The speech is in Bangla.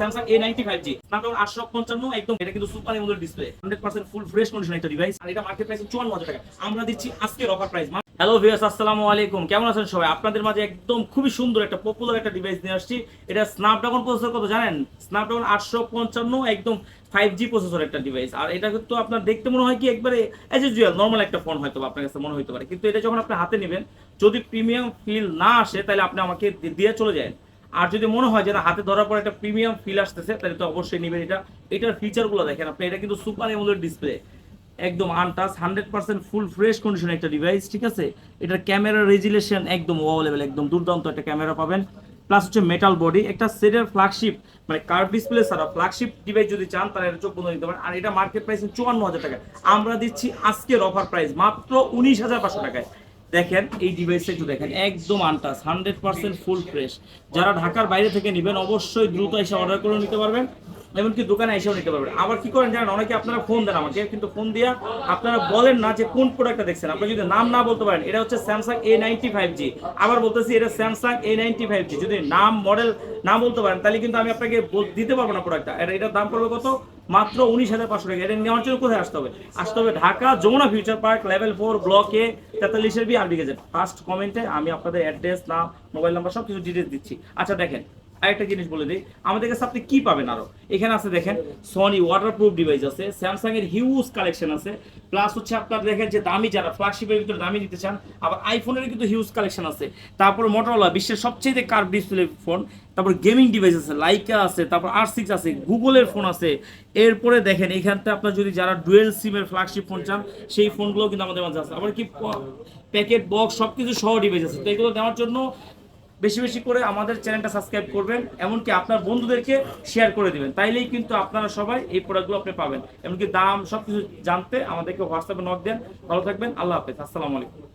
জানেন? আটশো পঞ্চান্ন, একদম ফাইভ জি প্রসেসর একটা ডিভাইস আর এটা আপনার দেখতে মনে হয় কি একবারে নর্মাল একটা ফোন হয়তো আপনার কাছে মনে হতে পারে, কিন্তু এটা যখন আপনি হাতে নেবেন, যদি প্রিমিয়াম ফিল না আসে, তাহলে আপনি আমাকে দিয়ে চলে যায় আর যদি মনে হয় যে না, হাতে ধরার পর একটা প্রিমিয়াম ফিল আসতেছে, তাহলে তো অবশ্যই নেবেন এটা। এটার ফিচারগুলো দেখেন আপনি, এটা কিন্তু সুপার এমোলেড ডিসপ্লে একদম untouch hundred percent full fresh condition একটা ডিভাইস ঠিক আছে? এটার ক্যামেরা রেজুলেশন একদম ওয়াও লেভেল একদম দুর্দান্ত একটা ক্যামেরা পাবেন। প্লাস হচ্ছে মেটাল বডি একটা সেটের ফ্ল্যাগশিপ মানে কার্ভ ডিসপ্লে ছাড়া ফ্ল্যাগশিপ ডিভাইস যদি চান, তাহলে এটা চোখ বন্ধ নিতে পারেন। আর এটা মার্কেট প্রাইস চুয়ান্ন হাজার টাকা আমরা দিচ্ছি আজকের অফার প্রাইস মাত্র উনিশ হাজার পাঁচশো টাকায়। দেখেন, এই ডিভাইসটা একটু দেখেন, একদম untouch hundred percent full fresh যারা ঢাকার বাইরে থেকে নেবেন, অবশ্যই দ্রুত এসে অর্ডার করে নিতে পারবেন। এমনকি দোকানে এসেও নিতে পারবেন আবার কি করেন জানেন, অনেকে আপনারা ফোন দেন আমাকে, কিন্তু ফোন দিয়া আপনারা বলেন না যে কোন প্রোডাক্টটা দেখছেন। আপনি যদি নাম না বলতে পারেন, এটা হচ্ছে Samsung A ninety five G আবার বলতেছি, এটা Samsung A ninety five G যদি নাম মডেল না বলতে পারেন, তাহলে কিন্তু আমি আপনাকে দিতে পারব না প্রোডাক্টটা এটা এটার দাম পড়বে কত? মাত্র উনিশ হাজার পাঁচশো টাকা। এটা নেওয়ার জন্য কোথায় আসতে হবে? আসতে হবে Dhaka, Jamuna future park level four block তেতাল্লিশের B R gadget. First কমেন্টে আমি আপনাদের অ্যাড্রেস নাম মোবাইল নাম্বার সব কিছু ডিটেলস দিচ্ছি। আচ্ছা দেখেন আরেকটা জিনিস বলে দিই, আমাদের কাছে আপনি কি পাবেন আরও? এখানে আছে দেখেন সনি ওয়াটারপ্রুফ ডিভাইস আছে স্যামসাং এর হিউজ কালেকশন আছে প্লাস হচ্ছে আপনার দেখেন যে দামি যারা ফ্ল্যাগশিপের ভিতরে দামি নিতে চান, আবার আইফোনের কিন্তু হিউজ কালেকশন আছে। তারপর মোটরোলা বিশ্বের সবচেয়ে কার্ভ ডিসপ্লে ফোন তারপর গেমিং ডিভাইস আছে লাইকা আছে, তারপর আর সিক্স আছে গুগলের ফোন আছে। এরপরে দেখেন এইখানতে আপনার যদি যারা ডুয়েল সিমের ফ্ল্যাগশিপ ফোন চান, সেই ফোনগুলো কিন্তু আমাদের মাঝে আছে। আবার কি প্যাকেট বক্স সব কিছু সহ ডিভাইস আছে। তো এগুলো নেওয়ার জন্য বেশি বেশি করে আমাদের চ্যানেলটা সাবস্ক্রাইব করবেন, এমনকি আপনার বন্ধুদেরকে শেয়ার করে দেবেন। তাইলেই কিন্তু আপনারা সবাই এই প্রোডাক্টগুলো আপনি পাবেন। এমনকি দাম সব কিছু জানতে আমাদেরকে হোয়াটসঅ্যাপে নক দেন। ভালো থাকবেন। আল্লাহ হাফেজ। আসসালামু আলাইকুম।